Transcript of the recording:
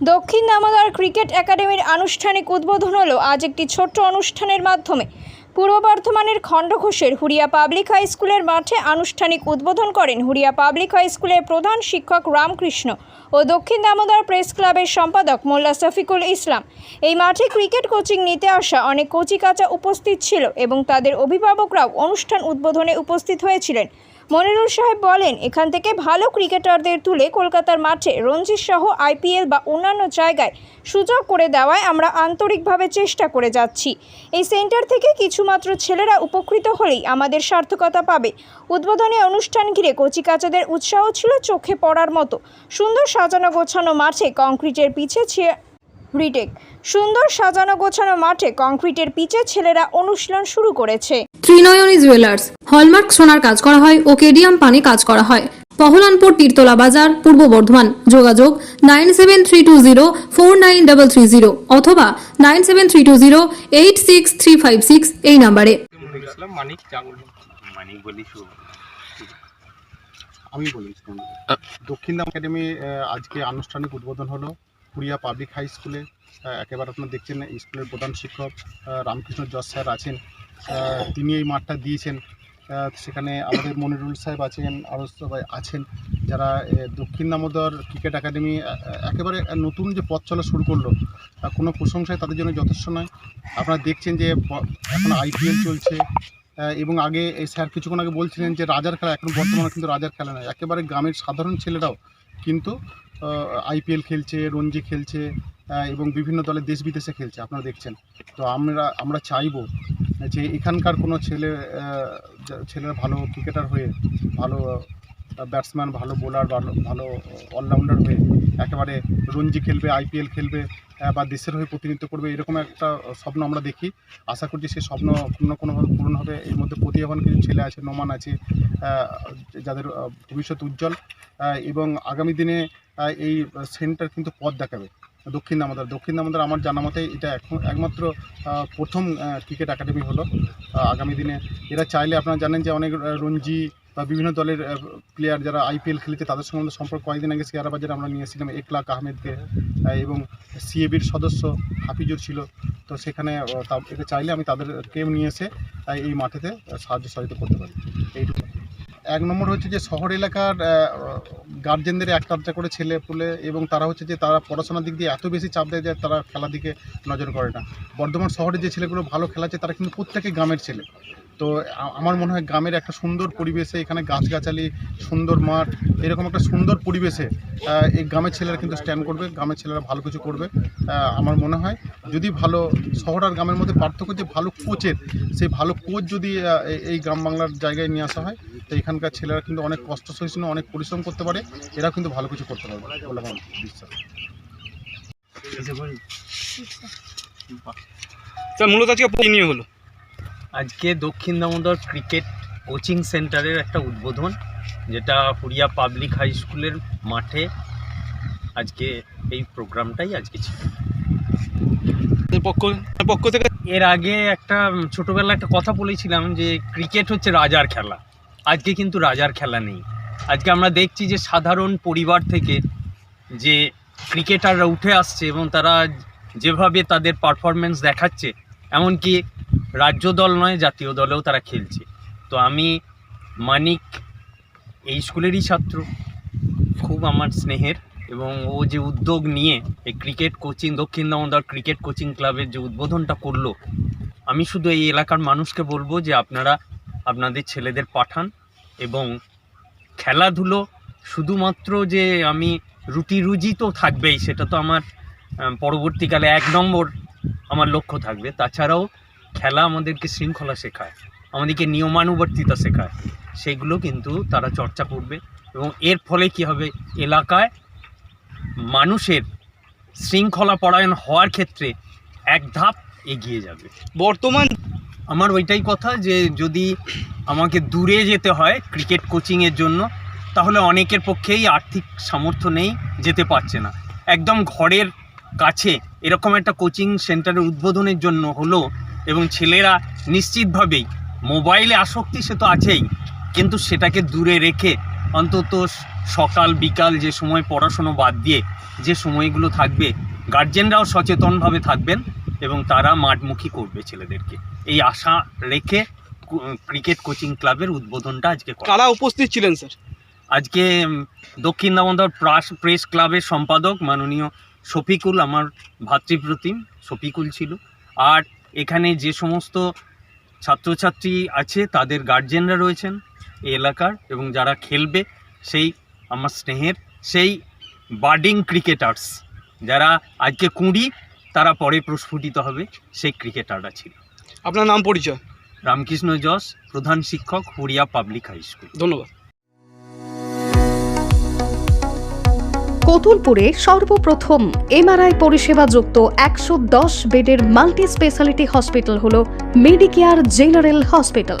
দক্ষিণ দামোদর ক্রিকেট একাডেমির আনুষ্ঠানিক উদ্বোধন হলো আজ একটি ছোট্ট অনুষ্ঠানের মাধ্যমে। পূর্ব বর্ধমানের খণ্ডঘোষের হুড়িয়া পাবলিক হাই স্কুলের মাঠে আনুষ্ঠানিক উদ্বোধন করেন হুড়িয়া পাবলিক হাই স্কুলের প্রধান শিক্ষক রামকৃষ্ণ ও দক্ষিণ দামোদর প্রেস ক্লাবের সম্পাদক মোল্লা শফিকুল ইসলাম। এই মাঠে ক্রিকেট কোচিং নিতে আসা অনেক কচিকাচা উপস্থিত ছিল এবং তাদের অভিভাবকরাও অনুষ্ঠান উদ্বোধনে উপস্থিত হয়েছিলেন। মনিরুল সাহেব বলেন, এখান থেকে ভালো ক্রিকেটারদের তুলে কলকাতার মাঠে রঞ্জি সহ আইপিএল বা অন্যান্য জায়গায় সুযোগ করে দেওয়ায় আমরা আন্তরিকভাবে চেষ্টা করে যাচ্ছি। এই সেন্টার থেকে কিছুমাত্র ছেলেরা উপকৃত হলেই আমাদের সার্থকতা পাবে। উদ্বোধনী অনুষ্ঠান ঘিরে কচিকাচাদের উৎসাহ ছিল চোখে পড়ার মতো। সুন্দর সাজানো গোছানো মাঠে কংক্রিটের পিছে রিটেক। সুন্দর সাজানো গোছানো মাঠে কংক্রিটের পিচে ছেলেরা অনুশীলন শুরু করেছে। ত্রিনয়নী জুয়েলার্স হলমার্ক সোনার কাজ করা হয় ও কেডিয়াম পানি কাজ করা হয়। পহলানপুর তীরতলা বাজার পূর্ব বর্ধমান। যোগাযোগ nine seven three two zero four nine double three zero অথবা nine seven three two zero eight six three five six এই নাম্বারে। আমি বলি দক্ষিণধাম একাডেমি আজকে আনুষ্ঠানিক উদ্বোধন হলো। পুরিয়া পাবলিক হাই স্কুলে একেবারে আপনারা দেখছেন স্কুলের প্রধান শিক্ষক রামকৃষ্ণ জজ স্যার আছেন। তিনি এই মাঠটা দিয়েছেন। সেখানে আমাদের মনিরুল সাহেব আছেন, আরও সবাই আছেন, যারা দক্ষিণ দামোদর ক্রিকেট একাডেমি একেবারে নতুন যে পথ চলা শুরু করল কোনো প্রশংসায় তাদের জন্য যথেষ্ট নয়। আপনারা দেখছেন যে এখন আইপিএল চলছে এবং আগে এই স্যার কিছুক্ষণ আগে বলছিলেন যে, রাজার খেলা, এখন বর্তমানে কিন্তু রাজার খেলা নয়। একেবারে গ্রামের সাধারণ ছেলেরাও কিন্তু আইপিএল খেলছে, রঞ্জি খেলছে এবং বিভিন্ন দলে দেশ বিদেশে খেলছে, আপনারা দেখছেন। তো আমরা আমরা চাইব যে এখানকার কোনো ছেলে ছেলেরা ভালো ক্রিকেটার হয়ে, ভালো ব্যাটসম্যান ভালো বোলার ভালো ভালো অলরাউন্ডার হয়ে একেবারে রঞ্জি খেলবে আইপিএল খেলবে বা দেশের হয়ে প্রতিনিধিত্ব করবে, এরকম একটা স্বপ্ন আমরা দেখি। আশা করছি সেই স্বপ্ন কোনো কোনোভাবে পূরণ হবে। এর মধ্যে প্রতিভাবান কিছু ছেলে আছে, নোমান আছে যাদের ভবিষ্যৎ উজ্জ্বল এবং আগামী দিনে এই সেন্টার কিন্তু পথ দেখাবে। দক্ষিণ দামোদর দক্ষিণ দামোদর আমার জানা মতে এটা এখন একমাত্র প্রথম ক্রিকেট একাডেমি হলো আগামী দিনে। এরা চাইলে আপনারা জানেন যে অনেক রঞ্জি বা বিভিন্ন দলের প্লেয়ার যারা আইপিএল খেলেছে তাদের সঙ্গে সম্পর্ক কয়েকদিন আগে বাজারে আমরা নিয়ে এসেছিলাম একলাক আহমেদকে আহ, এবং সিএবির সদস্য হাফিজুর ছিল। তো সেখানে এটা চাইলে আমি তাদেরকেও নিয়ে এসে এই মাঠেতে সাহায্য সহায়তা করতে পারি। এইটুকু এক নম্বর হচ্ছে যে শহর এলাকার গার্জেনদের একটা আধটা করে ছেলে পুলে এবং তারা হচ্ছে যে তারা পড়াশোনার দিক দিয়ে এত বেশি চাপ দেয় যে তারা খেলার দিকে নজর করে না। বর্ধমান শহরে যে ছেলেগুলো ভালো খেলাচ্ছে তারা কিন্তু প্রত্যেকে গ্রামের ছেলে। তো আমার মনে হয় গ্রামের একটা সুন্দর পরিবেশে, এখানে গাছগাছালি, সুন্দর মাঠ, এরকম একটা সুন্দর পরিবেশে এই গ্রামের ছেলেরা কিন্তু স্ট্যান্ড করবে, গ্রামের ছেলেরা ভালো কিছু করবে। আমার মনে হয় যদি ভালো শহর আর গ্রামের মধ্যে পার্থক্য যে ভালো কোচের, সেই ভালো কোচ যদি এই- এই গ্রাম বাংলার জায়গায় নিয়ে আসা হয় তো এখানকার ছেলেরা কিন্তু অনেক কষ্ট সহিষ্ণু অনেক পরিশ্রম করতে পারে এরাও কিন্তু ভালো কিছু করতে পারবে বলে আমার বিশ্বাস। স্যার মূলত আজকে নিয়ে হলো? আজকে দক্ষিণ দামোদর ক্রিকেট কোচিং সেন্টারের একটা উদ্বোধন যেটা হুড়িয়া পাবলিক হাই স্কুলের মাঠে আজকে এই প্রোগ্রামটাই আজকে ছিল। এর পক্ষ এর পক্ষ থেকে এর আগে একটা উম, ছোটবেলায় একটা কথা বলেছিলাম যে ক্রিকেট হচ্ছে রাজার খেলা। আজকে কিন্তু রাজার খেলা নেই। আজকে আমরা দেখছি যে সাধারণ পরিবার থেকে যে ক্রিকেটাররা উঠে আসছে এবং তারা যেভাবে তাদের পারফরমেন্স দেখাচ্ছে, এমনকি রাজ্য দল নয়, জাতীয় দলেও তারা খেলছে। তো আমি মানিক এই স্কুলেরই ছাত্র, খুব আমার স্নেহের এবং ও যে উদ্যোগ নিয়ে এই ক্রিকেট কোচিং দক্ষিণ দামোদর ক্রিকেট কোচিং ক্লাবের যে উদ্বোধনটা করল, আমি শুধু এই এলাকার মানুষকে বলব যে আপনারা আপনাদের ছেলেদের পাঠান এবং খেলাধুলো শুধুমাত্র যে আমি রুটি রুজি তো থাকবেই, সেটা তো আমার পরবর্তীকালে এক নম্বর আমার লক্ষ্য থাকবে। তাছাড়াও খেলা আমাদেরকে শৃঙ্খলা শেখায়, আমাদেরকে নিয়মানুবর্তিতা শেখায়, সেগুলো কিন্তু তারা চর্চা করবে এবং এর ফলে কি হবে? এলাকায় মানুষের শৃঙ্খলা পরায়ণ হওয়ার ক্ষেত্রে এক ধাপ এগিয়ে যাবে। বর্তমান আমার ওইটাই কথা যে যদি আমাকে দূরে যেতে হয় ক্রিকেট কোচিংয়ের জন্য, তাহলে অনেকের পক্ষেই আর্থিক সামর্থ্য নেই, যেতে পারছে না। একদম ঘরের কাছে এরকম একটা কোচিং সেন্টারের উদ্বোধনের জন্য হলো এবং ছেলেরা নিশ্চিতভাবেই মোবাইলে আসক্তি সে তো আছেই, কিন্তু সেটাকে দূরে রেখে অন্তত সকাল, বিকাল যে সময় পড়াশুনো বাদ দিয়ে যে সময়গুলো থাকবে গার্জেনরাও সচেতনভাবে থাকবেন। এবং তারা মাঠমুখী করবে ছেলেদেরকে। এই আশা রেখে ক্রিকেট কোচিং ক্লাবের উদ্বোধনটা আজকে করা। উপস্থিত ছিলেন স্যার? আজকে দক্ষিণ দামোদর প্রাস প্রেস ক্লাবের সম্পাদক মাননীয় শফিকুল আমার ভাতৃপ্রতিম শফিকুল ছিল। আর এখানে যে সমস্ত ছাত্রছাত্রী আছে তাদের গার্জেনরা রয়েছেন এই এলাকার এবং যারা খেলবে সেই আমার স্নেহের সেই বার্ডিং ক্রিকেটার্স যারা আজকে কুঁড়ি তারা পরে প্রস্ফুটিত হবে সেই ক্রিকেটাররা ছিল। আপনার নাম পরিচয়? রামকৃষ্ণ যশ প্রধান শিক্ষক হুড়িয়া পাবলিক হাই স্কুল। ধন্যবাদ। কতুলপুরে সর্বপ্রথম এমআরআই পরিষেবা যুক্ত একশো দশ বেডের মাল্টি স্পেশালিটি হসপিটাল হল মেডিকেয়ার জেনারেল হসপিটাল।